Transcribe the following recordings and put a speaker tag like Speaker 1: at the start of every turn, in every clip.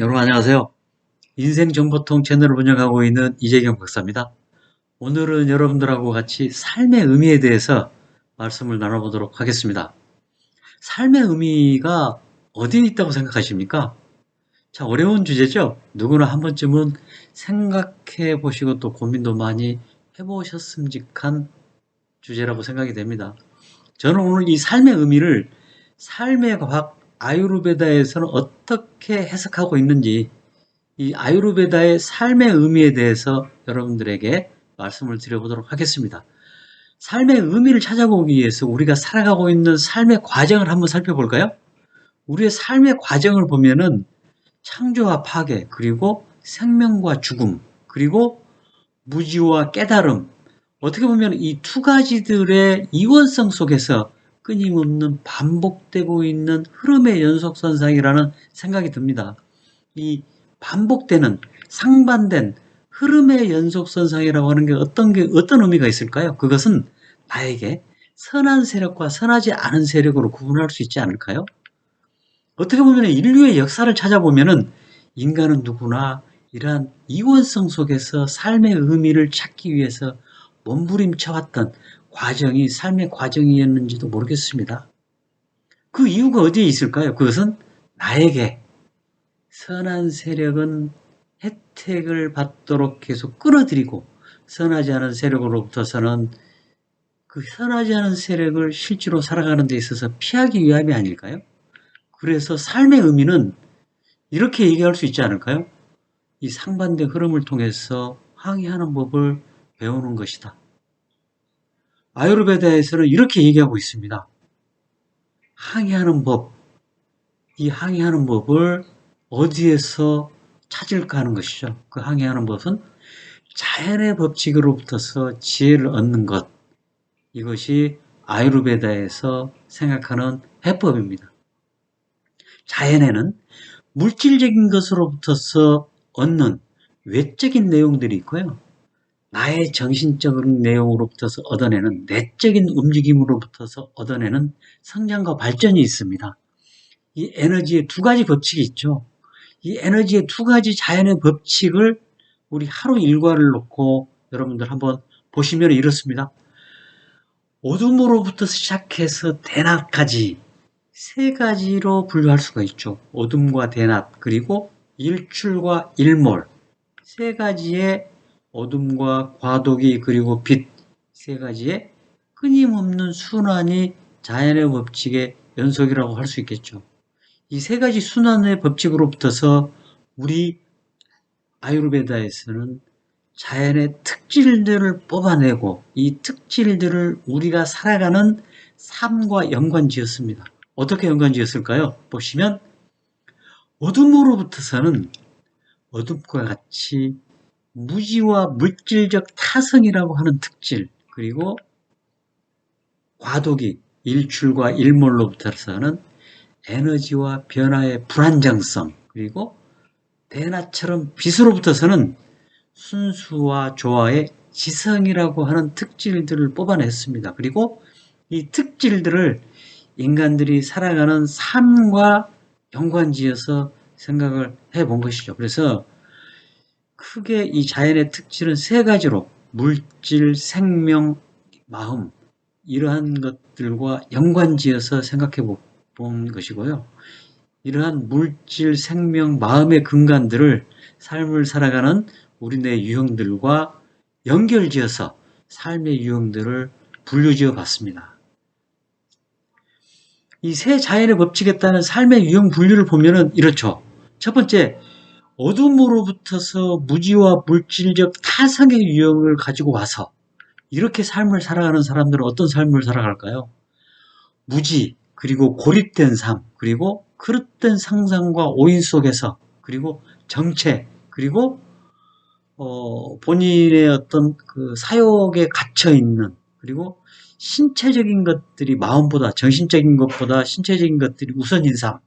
Speaker 1: 여러분 안녕하세요. 인생정보통 채널을 운영하고 있는 이재경 박사입니다. 오늘은 여러분들하고 같이 삶의 의미에 대해서 말씀을 나눠보도록 하겠습니다. 삶의 의미가 어디에 있다고 생각하십니까? 자, 어려운 주제죠? 누구나 한 번쯤은 생각해 보시고 또 고민도 많이 해보셨음직한 주제라고 생각이 됩니다. 저는 오늘 이 삶의 의미를 삶의 과학 아유르베다에서는 어떻게 해석하고 있는지 이 아유르베다의 삶의 의미에 대해서 여러분들에게 말씀을 드려보도록 하겠습니다. 삶의 의미를 찾아보기 위해서 우리가 살아가고 있는 삶의 과정을 한번 살펴볼까요? 우리의 삶의 과정을 보면은 창조와 파괴, 그리고 생명과 죽음, 그리고 무지와 깨달음, 어떻게 보면 이 두 가지들의 이원성 속에서 끊임없는 반복되고 있는 흐름의 연속선상이라는 생각이 듭니다. 이 반복되는 상반된 흐름의 연속선상이라고 하는 게 어떤 게 어떤 의미가 있을까요? 그것은 나에게 선한 세력과 선하지 않은 세력으로 구분할 수 있지 않을까요? 어떻게 보면 인류의 역사를 찾아보면은 인간은 누구나 이러한 이원성 속에서 삶의 의미를 찾기 위해서 몸부림쳐왔던 과정이 삶의 과정이었는지도 모르겠습니다. 그 이유가 어디에 있을까요? 그것은 나에게 선한 세력은 혜택을 받도록 계속 끌어들이고 선하지 않은 세력으로부터서는 그 선하지 않은 세력을 실제로 살아가는 데 있어서 피하기 위함이 아닐까요? 그래서 삶의 의미는 이렇게 얘기할 수 있지 않을까요? 이 상반된 흐름을 통해서 항의하는 법을 배우는 것이다. 아유르베다에서는 이렇게 얘기하고 있습니다. 항의하는 법, 이 항의하는 법을 어디에서 찾을까 하는 것이죠. 그 항의하는 법은 자연의 법칙으로부터서 지혜를 얻는 것. 이것이 아유르베다에서 생각하는 해법입니다. 자연에는 물질적인 것으로부터서 얻는 외적인 내용들이 있고요. 나의 정신적인 내용으로부터서 얻어내는 내적인 움직임으로부터서 얻어내는 성장과 발전이 있습니다. 이 에너지의 두 가지 법칙이 있죠. 이 에너지의 두 가지 자연의 법칙을 우리 하루 일과를 놓고 여러분들 한번 보시면 이렇습니다. 어둠으로부터 시작해서 대낮까지 세 가지로 분류할 수가 있죠. 어둠과 대낮 그리고 일출과 일몰 세 가지의 어둠과 과도기 그리고 빛 세 가지의 끊임없는 순환이 자연의 법칙의 연속이라고 할 수 있겠죠. 이 세 가지 순환의 법칙으로부터서 우리 아유르베다에서는 자연의 특질들을 뽑아내고 이 특질들을 우리가 살아가는 삶과 연관지었습니다. 어떻게 연관지었을까요? 보시면 어둠으로부터서는 어둠과 같이 무지와 물질적 타성이라고 하는 특질 그리고 과도기 일출과 일몰로부터서는 에너지와 변화의 불안정성 그리고 대낮처럼 빛으로부터서는 순수와 조화의 지성이라고 하는 특질들을 뽑아냈습니다. 그리고 이 특질들을 인간들이 살아가는 삶과 연관지어서 생각을 해 본 것이죠. 그래서 크게 이 자연의 특질은 세 가지로 물질, 생명, 마음 이러한 것들과 연관지어서 생각해 본 것이고요. 이러한 물질, 생명, 마음의 근간들을 삶을 살아가는 우리네 유형들과 연결지어서 삶의 유형들을 분류지어 봤습니다. 이세 자연의 법칙에 따른 삶의 유형 분류를 보면은 이렇죠. 첫 번째, 어둠으로부터서 무지와 물질적 타성의 유형을 가지고 와서 이렇게 삶을 살아가는 사람들은 어떤 삶을 살아갈까요? 무지, 그리고 고립된 삶, 그리고 그릇된 상상과 오인 속에서, 그리고 정체, 그리고 어, 본인의 어떤 그 사욕에 갇혀 있는, 그리고 신체적인 것들이 마음보다, 정신적인 것보다 신체적인 것들이 우선인 삶,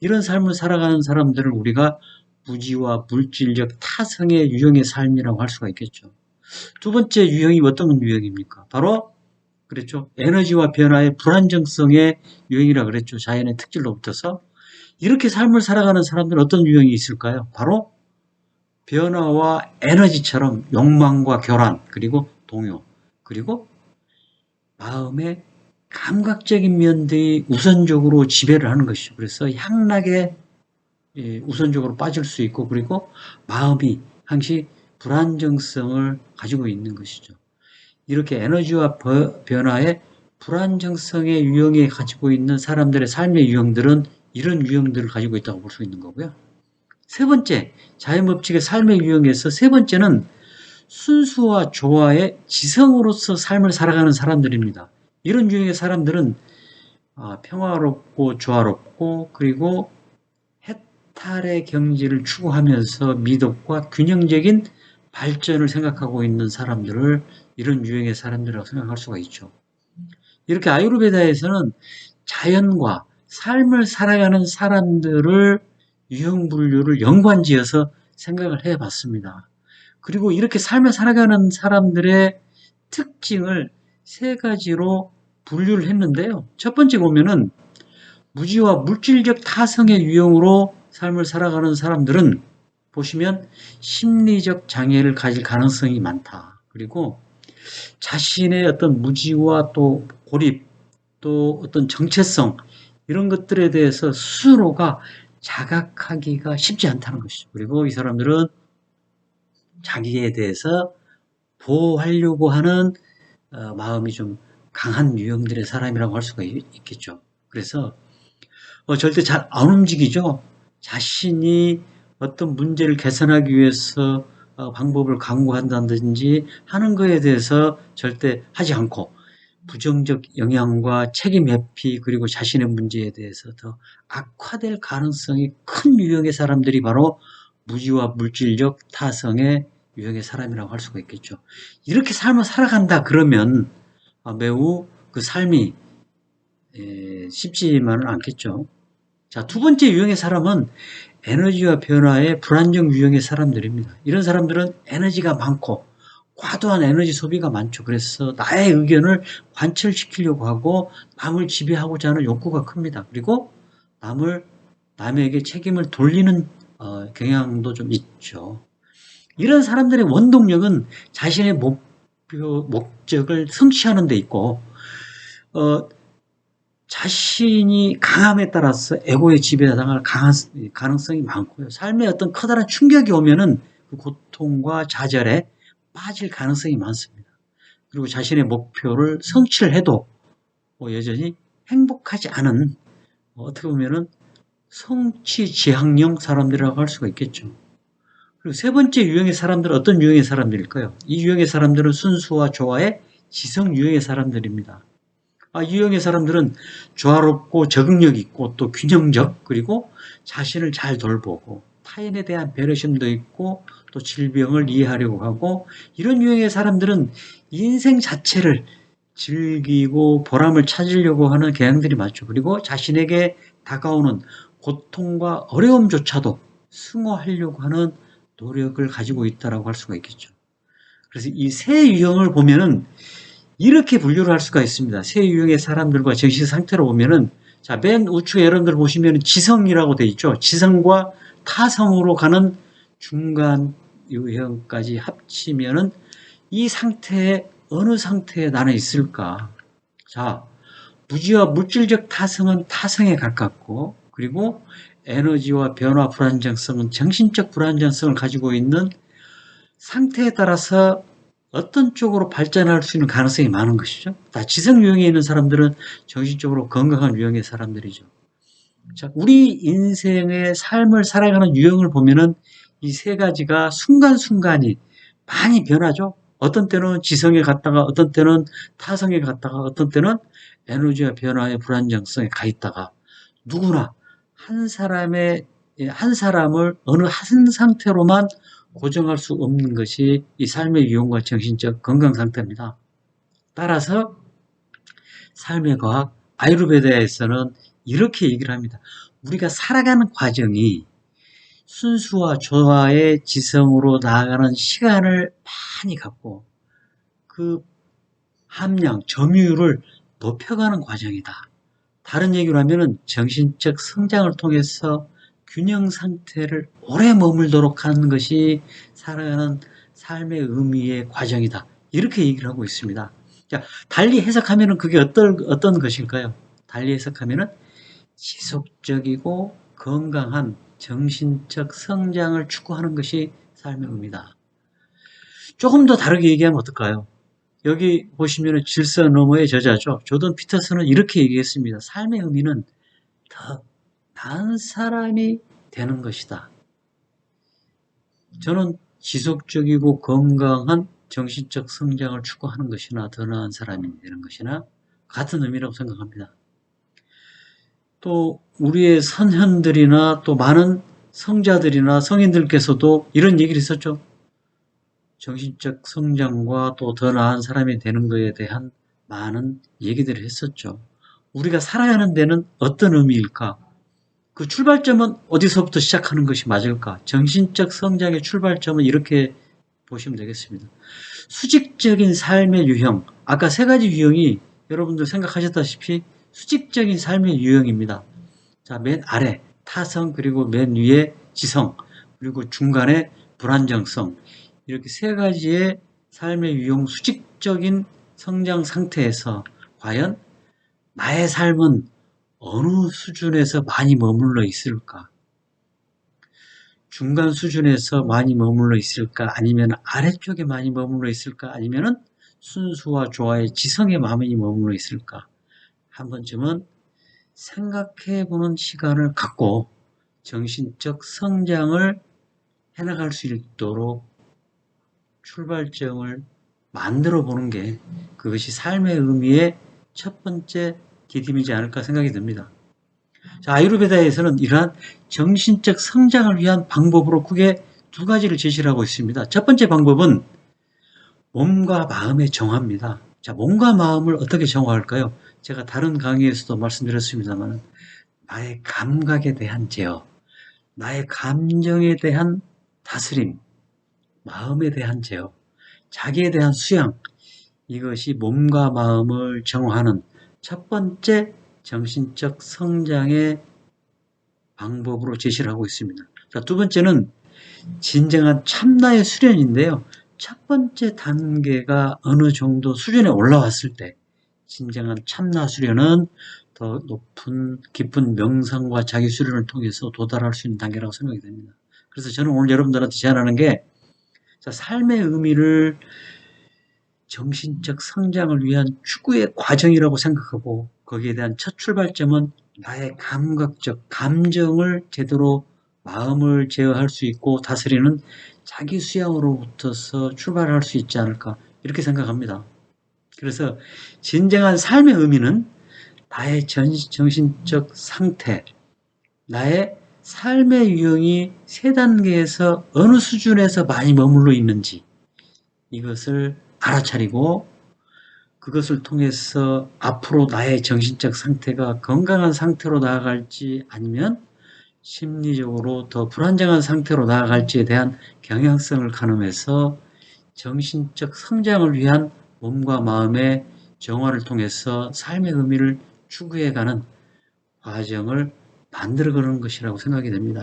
Speaker 1: 이런 삶을 살아가는 사람들을 우리가 무지와 물질적 타성의 유형의 삶이라고 할 수가 있겠죠. 두 번째 유형이 어떤 유형입니까? 바로 그랬죠. 에너지와 변화의 불안정성의 유형이라 그랬죠. 자연의 특질로부터서 이렇게 삶을 살아가는 사람들은 어떤 유형이 있을까요? 바로 변화와 에너지처럼 욕망과 교란, 그리고 동요, 그리고 마음의 감각적인 면들이 우선적으로 지배를 하는 것이죠. 그래서 향락에 예, 우선적으로 빠질 수 있고, 그리고 마음이 항시 불안정성을 가지고 있는 것이죠. 이렇게 에너지와 변화의 불안정성의 유형이 가지고 있는 사람들의 삶의 유형들은 이런 유형들을 가지고 있다고 볼 수 있는 거고요. 세 번째, 자연법칙의 삶의 유형에서 세 번째는 순수와 조화의 지성으로서 삶을 살아가는 사람들입니다. 이런 유형의 사람들은 아, 평화롭고 조화롭고 그리고 해 탈의 경지를 추구하면서 미덕과 균형적인 발전을 생각하고 있는 사람들을 이런 유형의 사람들이라고 생각할 수가 있죠. 이렇게 아유르베다에서는 자연과 삶을 살아가는 사람들을 유형 분류를 연관지어서 생각을 해 봤습니다. 그리고 이렇게 삶을 살아가는 사람들의 특징을 세 가지로 분류를 했는데요. 첫 번째 보면은 무지와 물질적 타성의 유형으로 삶을 살아가는 사람들은 보시면 심리적 장애를 가질 가능성이 많다. 그리고 자신의 어떤 무지와 또 고립, 또 어떤 정체성, 이런 것들에 대해서 스스로가 자각하기가 쉽지 않다는 것이죠. 그리고 이 사람들은 자기에 대해서 보호하려고 하는 어, 마음이 좀 강한 유형들의 사람이라고 할 수가 있 겠죠. 그래서 어, 절대 잘 안 움직이죠. 자신이 어떤 문제를 개선하기 위해서 어, 방법을 강구한다든지 하는 것에 대해서 절대 하지 않고 부정적 영향과 책임 회피 그리고 자신의 문제에 대해서 더 악화될 가능성이 큰 유형의 사람들이 바로 무지와 물질적 타성의 유형의 사람이라고 할 수가 있겠죠. 이렇게 삶을 살아간다 그러면 아, 매우 그 삶이 쉽지만은 않겠죠. 자, 두 번째 유형의 사람은 에너지와 변화의 불안정 유형의 사람들입니다. 이런 사람들은 에너지가 많고 과도한 에너지 소비가 많죠. 그래서 나의 의견을 관철시키려고 하고 남을 지배하고자 하는 욕구가 큽니다. 그리고 남을 남에게 책임을 돌리는 어, 경향도 좀 있죠. 이런 사람들의 원동력은 자신의 목표, 목적을 성취하는 데 있고 어, 자신이 강함에 따라서 에고의 지배당할 강한 가능성이 많고요. 삶에 어떤 커다란 충격이 오면은 그 고통과 좌절에 빠질 가능성이 많습니다. 그리고 자신의 목표를 성취를 해도 뭐 여전히 행복하지 않은 뭐 어떻게 보면은 성취 지향형 사람들이라고 할 수가 있겠죠. 그리고 세 번째 유형의 사람들은 어떤 유형의 사람들일까요? 이 유형의 사람들은 순수와 조화의 지성 유형의 사람들입니다. 아, 유형의 사람들은 조화롭고 적응력 있고 또 균형적 그리고 자신을 잘 돌보고 타인에 대한 배려심도 있고 또 질병을 이해하려고 하고 이런 유형의 사람들은 인생 자체를 즐기고 보람을 찾으려고 하는 경향들이 많죠. 그리고 자신에게 다가오는 고통과 어려움조차도 승화하려고 하는 노력을 가지고 있다라고 할 수가 있겠죠. 그래서 이 세 유형을 보면은 이렇게 분류를 할 수가 있습니다. 세 유형의 사람들과 정신 상태로 보면은 자, 맨 우측에 여러분들 보시면 지성이라고 돼 있죠. 지성과 타성으로 가는 중간 유형까지 합치면은 이 상태에 어느 상태에 나는 있을까? 자, 무지와 물질적 타성은 타성에 가깝고 그리고 에너지와 변화 불안정성은 정신적 불안정성을 가지고 있는 상태에 따라서 어떤 쪽으로 발전할 수 있는 가능성이 많은 것이죠. 다 지성 유형에 있는 사람들은 정신적으로 건강한 유형의 사람들이죠. 자, 우리 인생의 삶을 살아가는 유형을 보면은 이 세 가지가 순간순간이 많이 변하죠. 어떤 때는 지성에 갔다가 어떤 때는 타성에 갔다가 어떤 때는 에너지와 변화의 불안정성에 가 있다가 누구나 한 사람의 한 사람을 어느 한 상태로만 고정할 수 없는 것이 이 삶의 유형과 정신적 건강 상태입니다. 따라서 삶의 과학 아이루베다에서는 이렇게 얘기를 합니다. 우리가 살아가는 과정이 순수와 조화의 지성으로 나아가는 시간을 많이 갖고 그 함량, 점유율을 높여가는 과정이다. 다른 얘기로 하면은 정신적 성장을 통해서 균형 상태를 오래 머물도록 하는 것이 살아가는 삶의 의미의 과정이다. 이렇게 얘기를 하고 있습니다. 자, 달리 해석하면은 그게 어떤, 어떤 것일까요? 달리 해석하면은 지속적이고 건강한 정신적 성장을 추구하는 것이 삶의 의미다. 조금 더 다르게 얘기하면 어떨까요? 여기 보시면 질서 너머의 저자죠. 조던 피터슨은 이렇게 얘기했습니다. 삶의 의미는 더 나은 사람이 되는 것이다. 저는 지속적이고 건강한 정신적 성장을 추구하는 것이나 더 나은 사람이 되는 것이나 같은 의미라고 생각합니다. 또 우리의 선현들이나 또 많은 성자들이나 성인들께서도 이런 얘기를 했었죠. 정신적 성장과 또 더 나은 사람이 되는 것에 대한 많은 얘기들을 했었죠. 우리가 살아가는 데는 어떤 의미일까? 그 출발점은 어디서부터 시작하는 것이 맞을까? 정신적 성장의 출발점은 이렇게 보시면 되겠습니다. 수직적인 삶의 유형. 아까 세 가지 유형이 여러분들 생각하셨다시피 수직적인 삶의 유형입니다. 자, 맨 아래 타성 그리고 맨 위에 지성 그리고 중간에 불안정성 이렇게 세 가지의 삶의 유형 수직적인 성장 상태에서 과연 나의 삶은 어느 수준에서 많이 머물러 있을까? 중간 수준에서 많이 머물러 있을까? 아니면 아래쪽에 많이 머물러 있을까? 아니면은 순수와 조화의 지성에 많이 머물러 있을까? 한 번쯤은 생각해 보는 시간을 갖고 정신적 성장을 해나갈 수 있도록 출발점을 만들어 보는 게 그것이 삶의 의미의 첫 번째 디딤이지 않을까 생각이 듭니다. 자, 아유르베다에서는 이러한 정신적 성장을 위한 방법으로 크게 두 가지를 제시를 하고 있습니다. 첫 번째 방법은 몸과 마음의 정화입니다. 자, 몸과 마음을 어떻게 정화할까요? 제가 다른 강의에서도 말씀드렸습니다만 나의 감각에 대한 제어, 나의 감정에 대한 다스림, 마음에 대한 제어, 자기에 대한 수양, 이것이 몸과 마음을 정화하는 첫 번째 정신적 성장의 방법으로 제시를 하고 있습니다. 자, 두 번째는 진정한 참나의 수련인데요. 첫 번째 단계가 어느 정도 수준에 올라왔을 때 진정한 참나 수련은 더 높은 깊은 명상과 자기 수련을 통해서 도달할 수 있는 단계라고 생각이 됩니다. 그래서 저는 오늘 여러분들한테 제안하는 게 자, 삶의 의미를 정신적 성장을 위한 추구의 과정이라고 생각하고 거기에 대한 첫 출발점은 나의 감각적 감정을 제대로 마음을 제어할 수 있고 다스리는 자기 수양으로부터서 출발할 수 있지 않을까 이렇게 생각합니다. 그래서 진정한 삶의 의미는 나의 전, 정신적 상태, 나의 삶의 유형이 세 단계에서 어느 수준에서 많이 머물러 있는지 이것을 알아차리고 그것을 통해서 앞으로 나의 정신적 상태가 건강한 상태로 나아갈지 아니면 심리적으로 더 불안정한 상태로 나아갈지에 대한 경향성을 가늠해서 정신적 성장을 위한 몸과 마음의 정화를 통해서 삶의 의미를 추구해가는 과정을 만들어가는 것이라고 생각이 됩니다.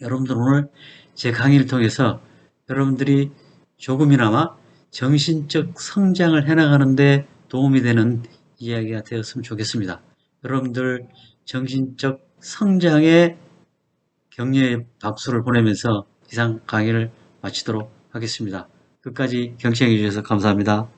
Speaker 1: 여러분들 오늘 제 강의를 통해서 여러분들이 조금이나마 정신적 성장을 해나가는데 도움이 되는 이야기가 되었으면 좋겠습니다. 여러분들 정신적 성장의 격려의 박수를 보내면서 이상 강의를 마치도록 하겠습니다. 끝까지 경청해 주셔서 감사합니다.